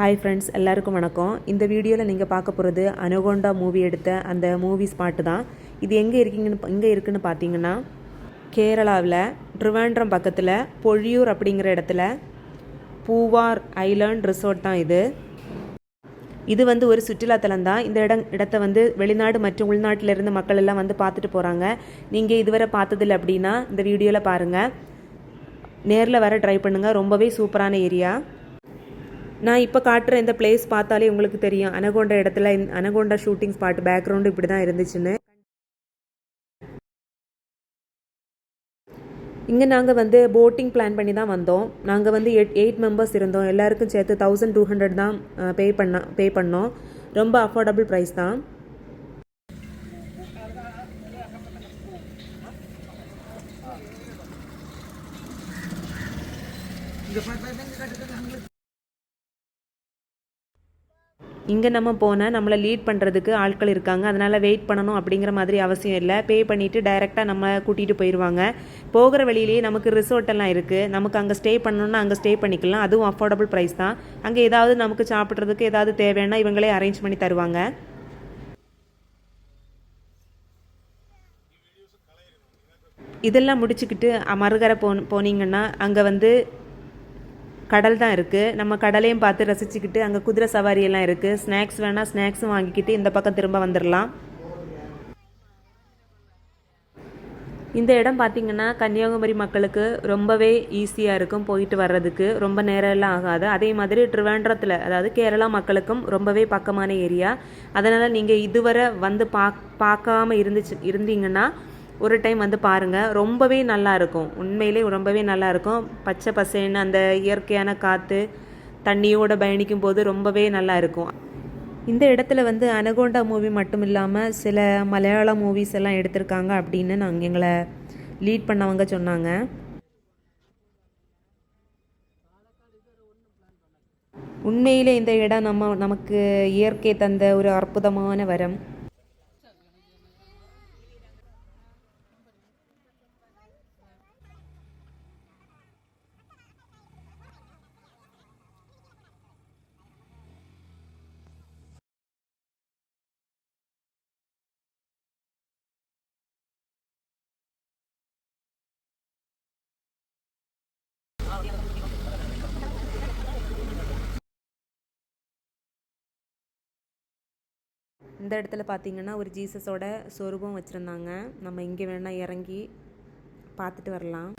Hi friends எல்லாருக்கும் வணக்கம். இந்த வீடியோவில் நீங்கள் பார்க்க போகிறது அனகோண்டா மூவி எடுத்த அந்த மூவி ஸ்பாட்டு தான். இது எங்கே இருக்கீங்கன்னு எங்கே இருக்குன்னு பார்த்தீங்கன்னா கேரளாவில் ட்ரிவாண்ட்ரம் பக்கத்தில் பொழியூர் அப்படிங்கிற இடத்துல பூவார் ஐலாண்ட் ரிசார்ட் தான் இது. இது வந்து ஒரு சுற்றுலாத்தலம் தான். இந்த இடம் இடத்த வந்து வெளிநாடு மற்றும் உள்நாட்டில் இருந்து மக்கள் எல்லாம் வந்து பார்த்துட்டு போகிறாங்க நீங்கள் இதுவரை பார்த்ததில்ல அப்படின்னா இந்த வீடியோவில் பாருங்கள் நேரில் வர ட்ரை பண்ணுங்கள் ரொம்பவே சூப்பரான ஏரியா. நான் இப்போ காட்டுற இந்த பிளேஸ் பார்த்தாலே உங்களுக்கு தெரியும். அனகோண்டா இடத்துல இந்த அனகோண்டா ஷூட்டிங் ஸ்பாட் பேக்ரவுண்டு இப்படி தான் இருந்துச்சுன்னு. இங்கே நாங்கள் வந்து போட்டிங் பிளான் பண்ணி தான் வந்தோம். நாங்கள் வந்து எயிட் எயிட் மெம்பர்ஸ் இருந்தோம். எல்லாருக்கும் சேர்த்து தௌசண்ட் டூ ஹண்ட்ரட் தான் பே பண்ண பே பண்ணோம். ரொம்ப அஃபோர்டபுள் ப்ரைஸ் தான். இங்கே இங்கே நம்ம போனால் நம்மளை லீட் பண்ணுறதுக்கு ஆட்கள் இருக்காங்க. அதனால் வெயிட் பண்ணணும் அப்படிங்கிற மாதிரி அவசியம் இல்லை. பே பண்ணிவிட்டு டைரெக்டாக நம்ம கூட்டிகிட்டு போயிடுவாங்க போகிற வழியிலேயே நமக்கு ரிசோர்ட்டெல்லாம் இருக்குது நமக்கு அங்கே ஸ்டே பண்ணணும்னா அங்கே ஸ்டே பண்ணிக்கலாம். அதுவும் அஃபோர்டபுள் ப்ரைஸ் தான். அங்கே ஏதாவது நமக்கு சாப்பிட்றதுக்கு ஏதாவது தேவைன்னா இவங்களே அரேஞ்ச் பண்ணி தருவாங்க. இதெல்லாம் முடிச்சுக்கிட்டு மறுகரை போ போனீங்கன்னா அங்கே வந்து கடல் தான் இருக்குது நம்ம கடலையும் பார்த்து ரசிச்சுக்கிட்டு அங்கே குதிரை சவாரி எல்லாம் இருக்குது ஸ்நாக்ஸ் வேணால் ஸ்நாக்ஸும் வாங்கிக்கிட்டு இந்த பக்கம் திரும்ப வந்துடலாம் இந்த இடம் பார்த்திங்கன்னா கன்னியாகுமரி மக்களுக்கு ரொம்பவே ஈஸியாக இருக்கும் போயிட்டு வர்றதுக்கு. ரொம்ப நேரம் எல்லாம் ஆகாது. அதே மாதிரி ட்ரிவாண்ட்ரத்தில் அதாவது கேரளா மக்களுக்கும் ரொம்பவே பக்கமான ஏரியா அதனால் நீங்கள் இதுவரை வந்து பாக் பார்க்காம இருந்துச்சு இருந்தீங்கன்னா ஒரு டைம் வந்து பாருங்கள் ரொம்பவே நல்லா இருக்கும். உண்மையிலே ரொம்பவே நல்லா இருக்கும். பச்சை பசேன்னு அந்த இயற்கையான காற்று தண்ணியோட பயணிக்கும் போது ரொம்பவே நல்லா இருக்கும். இந்த இடத்துல வந்து அனகோண்டா மூவி மட்டும் இல்லாமல் சில மலையாள மூவிஸ் எல்லாம் எடுத்திருக்காங்க அப்படின்னு நாங்கள் எங்களை லீட் பண்ணவங்க சொன்னாங்க. உண்மையிலே இந்த இடம் நம்ம நமக்கு இயற்கை தந்த ஒரு அற்புதமான வரம். இந்த இடத்துல பார்த்தீங்கன்னா ஒரு ஜீசஸோட சொரூபம் வச்சுருந்தாங்க. நம்ம இங்கே வேணால் இறங்கி பார்த்துட்டு வரலாம்.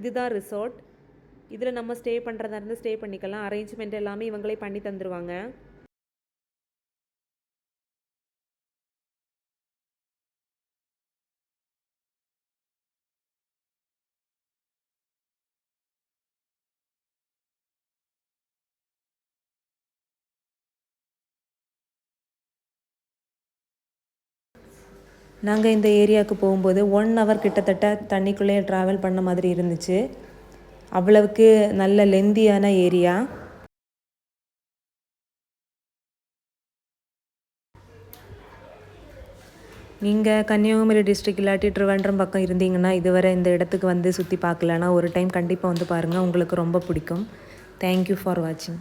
இதுதான் ரிசார்ட். இதில் நம்ம ஸ்டே பண்ணுறதா இருந்து ஸ்டே பண்ணிக்கலாம். அரேஞ்ச்மெண்ட் எல்லாமே இவங்களே பண்ணி தந்துடுவாங்க நாங்கள் இந்த ஏரியாவுக்கு போகும்போது ஒன் ஹவர் கிட்டத்தட்ட தண்ணிக்குள்ளேயே ட்ராவல் பண்ண மாதிரி இருந்துச்சு. அவ்வளவுக்கு நல்ல லெந்தியான ஏரியா. நீங்கள் கன்னியாகுமரி டிஸ்ட்ரிக்ட் இல்லாட்டி ட்ரிவாண்ட்ரம் பக்கம் இருந்தீங்கன்னா இதுவரை இந்த இடத்துக்கு வந்து சுற்றி பார்க்கலன்னா ஒரு டைம் கண்டிப்பாக வந்து பாருங்கள் உங்களுக்கு ரொம்ப பிடிக்கும். தேங்க்யூ ஃபார் வாட்சிங்